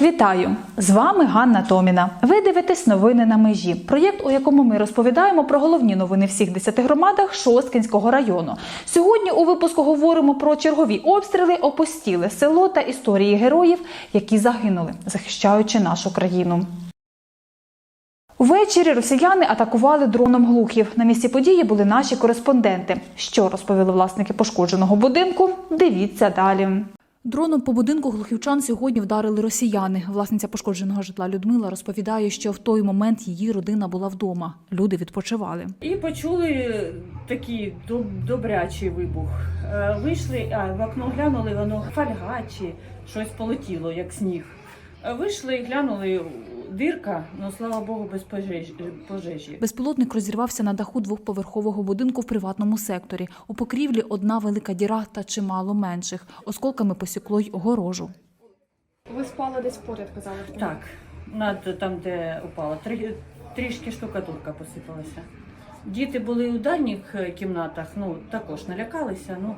Вітаю! З вами Ганна Томіна. Ви дивитесь новини на межі. Проєкт, у якому ми розповідаємо про головні новини всіх 10 громадах Шосткінського району. Сьогодні у випуску говоримо про чергові обстріли, опустіле село та історії героїв, які загинули, захищаючи нашу країну. Увечері росіяни атакували дроном глухів. На місці події були наші кореспонденти. Що розповіли власники пошкодженого будинку? Дивіться далі. Дроном по будинку глухівчан сьогодні вдарили росіяни. Власниця пошкодженого житла Людмила розповідає, що в той момент її родина була вдома. Люди відпочивали. І почули такий добрячий вибух. Е, Вийшли, а в окно глянули, воно фольга чи щось полетіло, як сніг. Е, Вийшли і глянули, дирка, ну слава Богу, без пожежі. пожежі. Безпілотник розірвався на даху двохповерхового будинку в приватному секторі. У покрівлі одна велика діра та чимало менших. Осколками посікло й огорожу. Ви спали десь поряд, казали. Так, над там, де упало, Трі- трішки штукатурка посипалася. Діти були у дальніх е, кімнатах, ну також налякалися, ну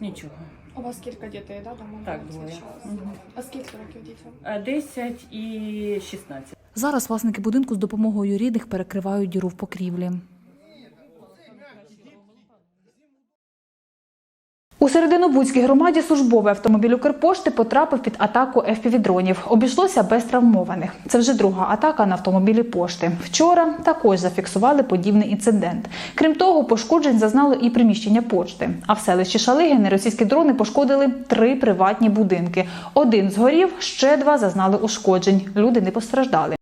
нічого. У вас кілька дітей, да, дома? Так, двоє. Угу. А скільки років дітям? Десять 10 і 16. Зараз власники будинку з допомогою рідних перекривають діру в покрівлі. У Серединобудській громаді службовий автомобіль Укрпошти потрапив під атаку FPV-дронів. Обійшлося без травмованих. Це вже друга атака на автомобілі пошти. Вчора також зафіксували подібний інцидент. Крім того, пошкоджень зазнало і приміщення почти. А в селищі Шалигини російські дрони пошкодили три приватні будинки. Один згорів, ще два зазнали ушкоджень. Люди не постраждали.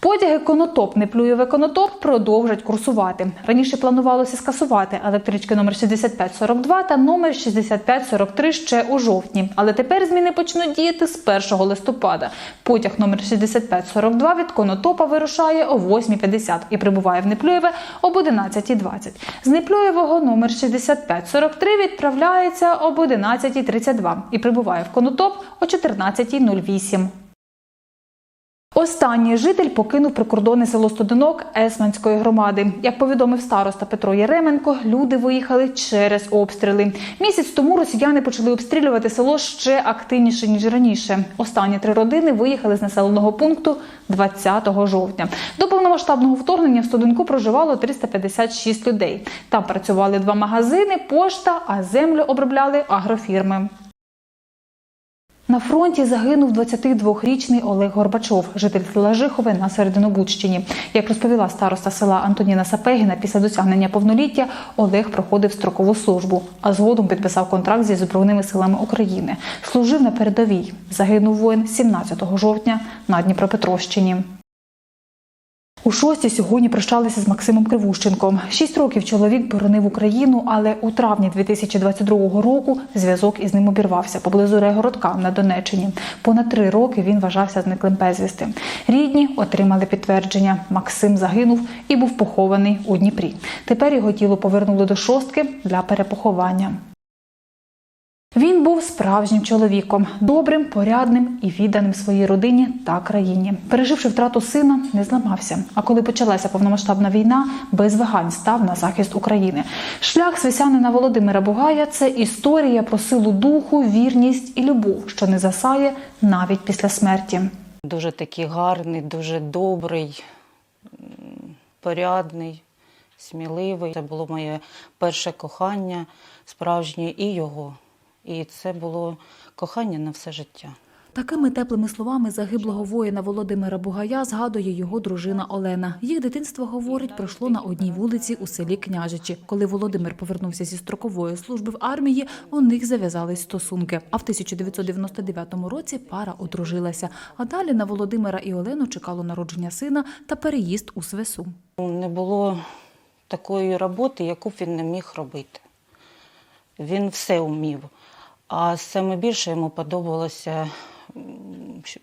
Потяги Конотоп Неплюєве Конотоп продовжать курсувати. Раніше планувалося скасувати електрички номер 6542 та номер 6543 ще у жовтні. Але тепер зміни почнуть діяти з 1 листопада. Потяг номер 6542 від Конотопа вирушає о 8.50 і прибуває в Неплюєве об 11.20. З Неплюєвого номер 6543 відправляється об 11.32 і прибуває в Конотоп о 14.08. Останній житель покинув прикордонне село Стодинок Есманської громади. Як повідомив староста Петро Яременко, люди виїхали через обстріли. Місяць тому росіяни почали обстрілювати село ще активніше ніж раніше. Останні три родини виїхали з населеного пункту 20 жовтня. До повномасштабного вторгнення в Стодинку проживало 356 людей. Там працювали два магазини, пошта, а землю обробляли агрофірми. На фронті загинув 22-річний Олег Горбачов, житель села Жихове на Серединобудщині. Як розповіла староста села Антоніна Сапегіна, після досягнення повноліття Олег проходив строкову службу, а згодом підписав контракт зі Збройними силами України. Служив на передовій. Загинув воїн 17 жовтня на Дніпропетровщині. У шості сьогодні прощалися з Максимом Кривущенком. Шість років чоловік боронив Україну, але у травні 2022 року зв'язок із ним обірвався поблизу Регородка на Донеччині. Понад три роки він вважався зниклим безвісти. Рідні отримали підтвердження. Максим загинув і був похований у Дніпрі. Тепер його тіло повернули до шостки для перепоховання. Він був справжнім чоловіком, добрим, порядним і відданим своїй родині та країні. Переживши втрату сина, не зламався. А коли почалася повномасштабна війна, без вагань став на захист України. Шлях свисянина Володимира Бугая це історія про силу духу, вірність і любов, що не засає навіть після смерті. Дуже такий гарний, дуже добрий, порядний, сміливий. Це було моє перше кохання, справжнє і його. І це було кохання на все життя. Такими теплими словами загиблого воїна Володимира Бугая згадує його дружина Олена. Їх дитинство, говорить, пройшло на одній вулиці у селі Княжичі. Коли Володимир повернувся зі строкової служби в армії, у них зав'язались стосунки. А в 1999 році пара одружилася. А далі на Володимира і Олену чекало народження сина та переїзд у Свесу. Не було такої роботи, яку б він не міг робити. Він все вмів. А саме більше йому подобалося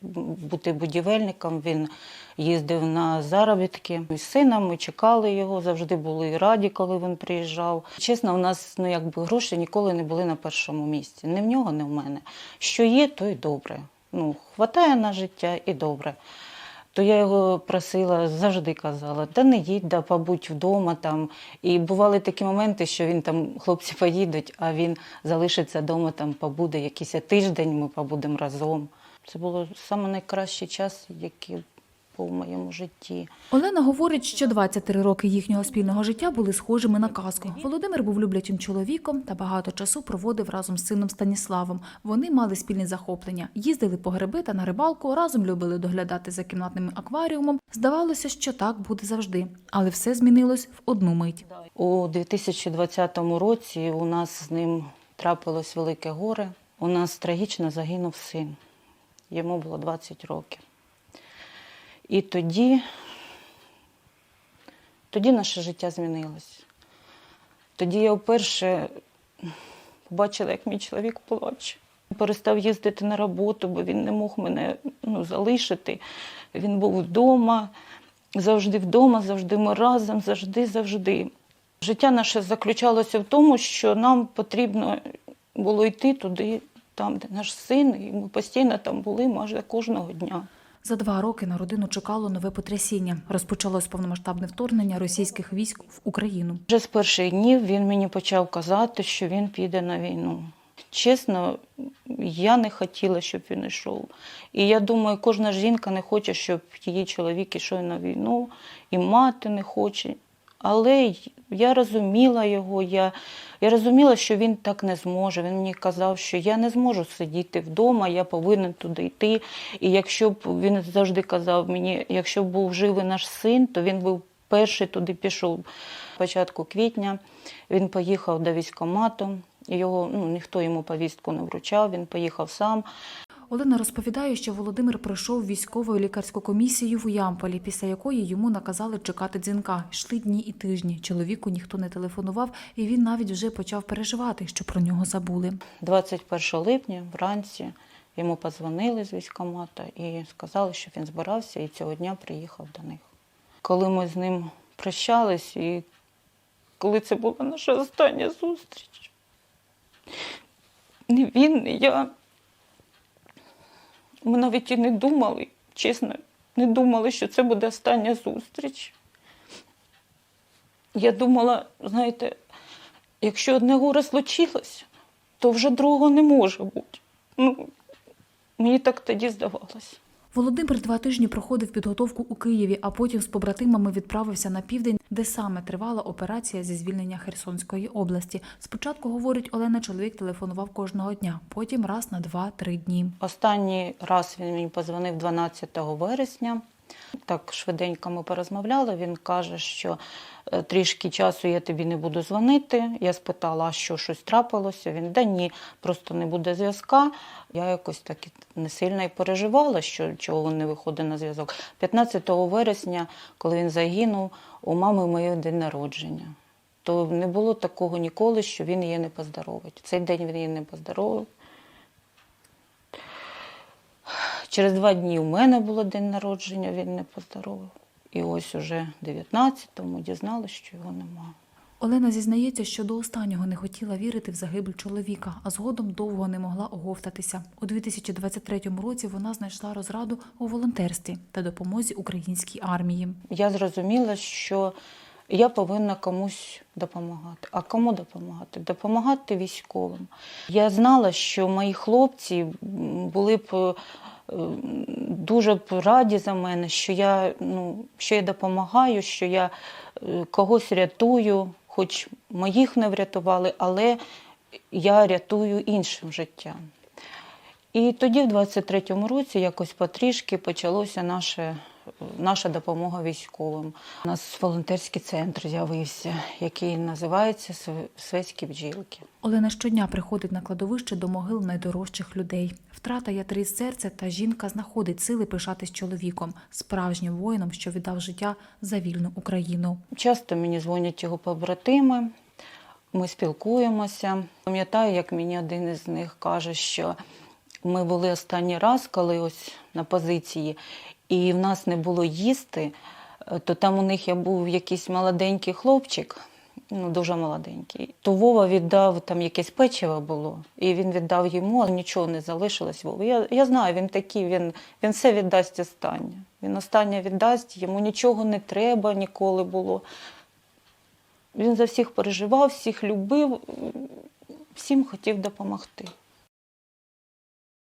бути будівельником. Він їздив на заробітки. З сином ми чекали його, завжди були раді, коли він приїжджав. Чесно, у нас ну, якби, гроші ніколи не були на першому місці. Не в нього, не в мене. Що є, то й добре. Ну, хватає на життя і добре. То я його просила, завжди казала, та не їдь, да побудь вдома там. І бували такі моменти, що він там, хлопці поїдуть, а він залишиться вдома, там побуде якийсь тиждень, ми побудемо разом. Це було найкращий час, який був в моєму житті. Олена говорить, що 23 роки їхнього спільного життя були схожими на казку. Володимир був люблячим чоловіком та багато часу проводив разом з сином Станіславом. Вони мали спільні захоплення, їздили по гриби та на рибалку, разом любили доглядати за кімнатним акваріумом. Здавалося, що так буде завжди, але все змінилось в одну мить. У 2020 році у нас з ним трапилось велике горе. У нас трагічно загинув син. Йому було 20 років. І тоді, тоді наше життя змінилось. Тоді я вперше побачила, як мій чоловік плаче. Перестав їздити на роботу, бо він не мог мене ну, залишити. Він був вдома, завжди вдома, завжди ми разом, завжди, завжди. Життя наше заключалося в тому, що нам потрібно було йти туди, там, де наш син, і ми постійно там були майже кожного дня. За два роки на родину чекало нове потрясіння. Розпочалось повномасштабне вторгнення російських військ в Україну. Вже з перших днів він мені почав казати, що він піде на війну. Чесно, я не хотіла, щоб він йшов. І я думаю, кожна жінка не хоче, щоб її чоловік ішов на війну, і мати не хоче. Але я розуміла його, я, я розуміла, що він так не зможе. Він мені казав, що я не зможу сидіти вдома, я повинен туди йти. І якщо б він завжди казав мені, якщо б був живий наш син, то він був перший туди пішов. Початку квітня він поїхав до військкомату. Його ну, ніхто йому повістку не вручав, він поїхав сам. Олена розповідає, що Володимир пройшов військову лікарську комісію в Ямполі, після якої йому наказали чекати дзвінка. Йшли дні і тижні. Чоловіку ніхто не телефонував, і він навіть вже почав переживати, що про нього забули. 21 липня вранці йому подзвонили з військкомата і сказали, що він збирався і цього дня приїхав до них. Коли ми з ним прощались, і коли це була наша остання зустріч, ні він, ні я. Ми навіть і не думали, чесно, не думали, що це буде остання зустріч. Я думала, знаєте, якщо одне горе случилось, то вже другого не може бути. Ну, мені так тоді здавалось. Володимир два тижні проходив підготовку у Києві, а потім з побратимами відправився на південь, де саме тривала операція зі звільнення Херсонської області. Спочатку, говорить Олена, чоловік телефонував кожного дня, потім раз на два-три дні. Останній раз він мені позвонив 12 вересня. Так швиденько ми порозмовляли. Він каже, що е, трішки часу я тобі не буду дзвонити. Я спитала, а що щось трапилося. Він да ні, просто не буде зв'язка. Я якось так не сильно і переживала, що чого він не виходить на зв'язок. 15 вересня, коли він загинув, у мами моє день народження. То не було такого ніколи, що він її не поздоровить. Цей день він її не поздоровив. Через два дні у мене було день народження, він не поздоровив. І ось уже 19-му дізналися, що його немає. Олена зізнається, що до останнього не хотіла вірити в загибель чоловіка, а згодом довго не могла оговтатися. У 2023 році вона знайшла розраду у волонтерстві та допомозі українській армії. Я зрозуміла, що я повинна комусь допомагати. А кому допомагати? Допомагати військовим. Я знала, що мої хлопці були б дуже раді за мене, що я, ну, що я допомагаю, що я е, когось рятую, хоч моїх не врятували, але я рятую іншим життям. І тоді, в 23-му році, якось потрішки почалося наше, наша допомога військовим. У нас волонтерський центр з'явився, який називається «Св- Свеські бджілки. Олена щодня приходить на кладовище до могил найдорожчих людей. Втрата ятри серця та жінка знаходить сили пишатись чоловіком, справжнім воїном, що віддав життя за вільну Україну. Часто мені дзвонять його побратими, ми спілкуємося. Пам'ятаю, як мені один із них каже, що ми були останній раз, коли ось на позиції, і в нас не було їсти, е, то там у них я був якийсь молоденький хлопчик, ну дуже молоденький. То Вова віддав там якесь печиво було, і він віддав йому, нічого не залишилось. Вова. Я, я знаю, він такий, він, він все віддасть останнє. Він останнє віддасть, йому нічого не треба ніколи було. Він за всіх переживав, всіх любив, всім хотів допомогти.